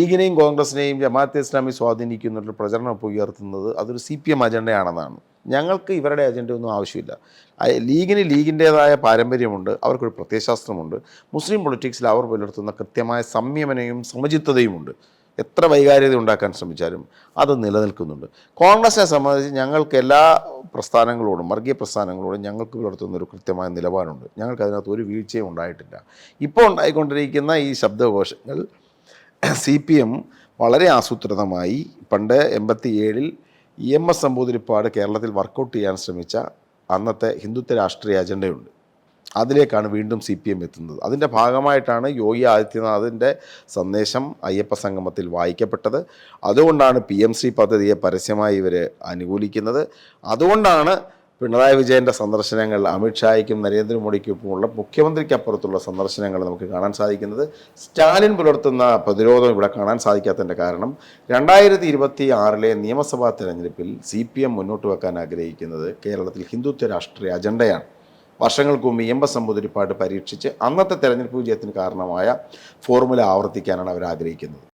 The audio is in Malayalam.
ലീഗിനെയും കോൺഗ്രസിനെയും ജമാഅത്തെ ഇസ്ലാമി സ്വാധീനിക്കുന്നുള്ള പ്രചരണം ഇപ്പോൾ ഉയർത്തുന്നത് അതൊരു സി പി എം അജണ്ടയാണെന്നാണ്. ഞങ്ങൾക്ക് ഇവരുടെ അജണ്ട ഒന്നും ആവശ്യമില്ല. ലീഗിന് ലീഗിന്റേതായ പാരമ്പര്യമുണ്ട് അവർക്കൊരു പ്രത്യയശാസ്ത്രമുണ്ട്. മുസ്ലിം പൊളിറ്റിക്സിൽ അവർ പുലർത്തുന്ന കൃത്യമായ സംയമനയും സമചിത്തതയുമുണ്ട്. എത്ര വൈകാര്യത ഉണ്ടാക്കാൻ ശ്രമിച്ചാലും അത് നിലനിൽക്കുന്നുണ്ട്. കോൺഗ്രസിനെ സംബന്ധിച്ച് ഞങ്ങൾക്ക് എല്ലാ പ്രസ്ഥാനങ്ങളോടും വർഗീയ പ്രസ്ഥാനങ്ങളോടും ഞങ്ങൾക്ക് പുലർത്തുന്ന ഒരു കൃത്യമായ നിലപാടുണ്ട്. ഞങ്ങൾക്ക് അതിനകത്ത് ഒരു വീഴ്ചയും ഉണ്ടായിട്ടില്ല. ഇപ്പോൾ ഉണ്ടായിക്കൊണ്ടിരിക്കുന്ന ഈ ശബ്ദഘോഷങ്ങൾ സി പി എം വളരെ ആസൂത്രിതമായി പണ്ട് എൺപത്തി ഏഴിൽ ഇ എം എസ് നമ്പൂതിരിപ്പാട് കേരളത്തിൽ വർക്കൗട്ട് ചെയ്യാൻ ശ്രമിച്ച അന്നത്തെ ഹിന്ദുത്വ രാഷ്ട്രീയ അജണ്ടയുണ്ട്. അതിലേക്കാണ് വീണ്ടും സി പി എം എത്തുന്നത്. അതിന്റെ ഭാഗമായിട്ടാണ് യോഗി ആദിത്യനാഥിന്റെ സന്ദേശം അയ്യപ്പ സംഗമത്തിൽ വായിക്കപ്പെട്ടത്. അതുകൊണ്ടാണ് പി എം സി പദ്ധതിയെ പരസ്യമായി ഇവർ അനുകൂലിക്കുന്നത്. അതുകൊണ്ടാണ് പിണറായി വിജയന്റെ സന്ദർശനങ്ങൾ അമിത്ഷായ്ക്കും നരേന്ദ്രമോദിക്കുമുള്ള മുഖ്യമന്ത്രിക്കപ്പുറത്തുള്ള സന്ദർശനങ്ങൾ നമുക്ക് കാണാൻ സാധിക്കുന്നത്. സ്റ്റാലിൻ പുലർത്തുന്ന പ്രതിരോധം ഇവിടെ കാണാൻ സാധിക്കാത്തതിന്റെ കാരണം രണ്ടായിരത്തി ഇരുപത്തി ആറിലെ നിയമസഭാ തെരഞ്ഞെടുപ്പിൽ സി പി എം മുന്നോട്ട് വെക്കാൻ ആഗ്രഹിക്കുന്നത് കേരളത്തിൽ ഹിന്ദുത്വ രാഷ്ട്രീയ അജണ്ടയാണ്. വർഷങ്ങൾക്ക് മുമ്പ് എം എസ് നമ്പൂതിരിപ്പാട് പരീക്ഷിച്ച് അന്നത്തെ തെരഞ്ഞെടുപ്പ് വിജയത്തിന് കാരണമായ ഫോർമുല ആവർത്തിക്കാനാണ് അവർ ആഗ്രഹിക്കുന്നത്.